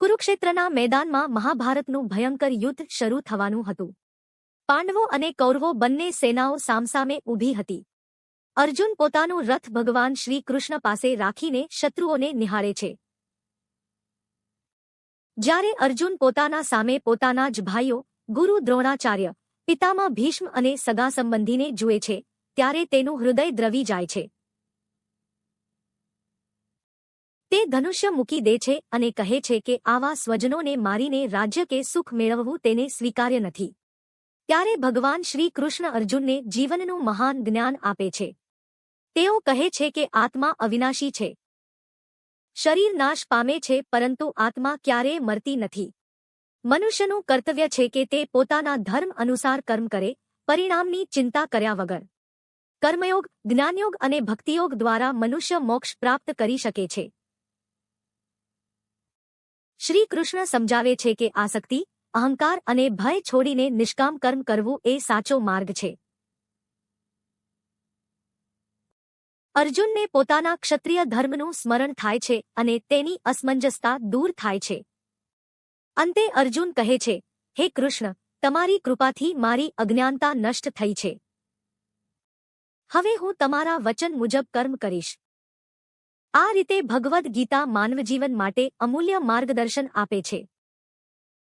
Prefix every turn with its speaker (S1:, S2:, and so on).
S1: કુરુક્ષેત્રના મેદાનમાં મહાભારતનું ભયંકર યુદ્ધ શરૂ થવાનું હતું. પાંડવો અને કૌરવો બંને સેનાઓ સામસામે ઊભી હતી. અર્જુન પોતાનું રથ ભગવાન શ્રી કૃષ્ણ પાસે રાખીને શત્રુઓને નિહાળે છે. જ્યારે અર્જુન પોતાના સામે પોતાના જ ભાઈઓ, ગુરુ દ્રોણાચાર્ય પિતામાં ભીષ્મ અને સગા સંબંધીને જુએ છે, ત્યારે તેનું હૃદય દ્રવી જાય છે. તે ધનુષ્ય મૂકી દે છે અને કહે છે કે આવા સ્વજનોને મારીને રાજ્ય કે સુખ મેળવવું તેને સ્વીકાર્ય નથી. ત્યારે ભગવાન શ્રી કૃષ્ણ અર્જુનને જીવનનું મહાન જ્ઞાન આપે છે. તેઓ કહે છે કે આત્મા અવિનાશી છે. શરીર નાશ પામે છે પરંતુ આત્મા ક્યારેય મરતી નથી. મનુષ્યનું કર્તવ્ય છે કે તે પોતાના ધર્મ અનુસાર કર્મ કરે, પરિણામની ચિંતા કર્યા વગર. કર્મયોગ, જ્ઞાનયોગ અને ભક્તિયોગ દ્વારા મનુષ્ય મોક્ષ પ્રાપ્ત કરી શકે છે. શ્રી કૃષ્ણ સમજાવે છે કે આસક્તિ, અહંકાર અને ભય છોડીને નિષ્કામ કર્મ કરવું એ સાચો માર્ગ છે. અર્જુનને પોતાના ક્ષત્રિય ધર્મનું સ્મરણ થાય છે અને તેની અસમંજસતા દૂર થાય છે. અંતે અર્જુન કહે છે, હે કૃષ્ણ, તમારી કૃપાથી મારી અજ્ઞાનતા નષ્ટ થઈ છે. હવે હું તમારા વચન મુજબ કર્મ કરીશ. આ રીતે ભગવદ્ ગીતા માનવજીવન માટે અમૂલ્ય માર્ગદર્શન આપે છે.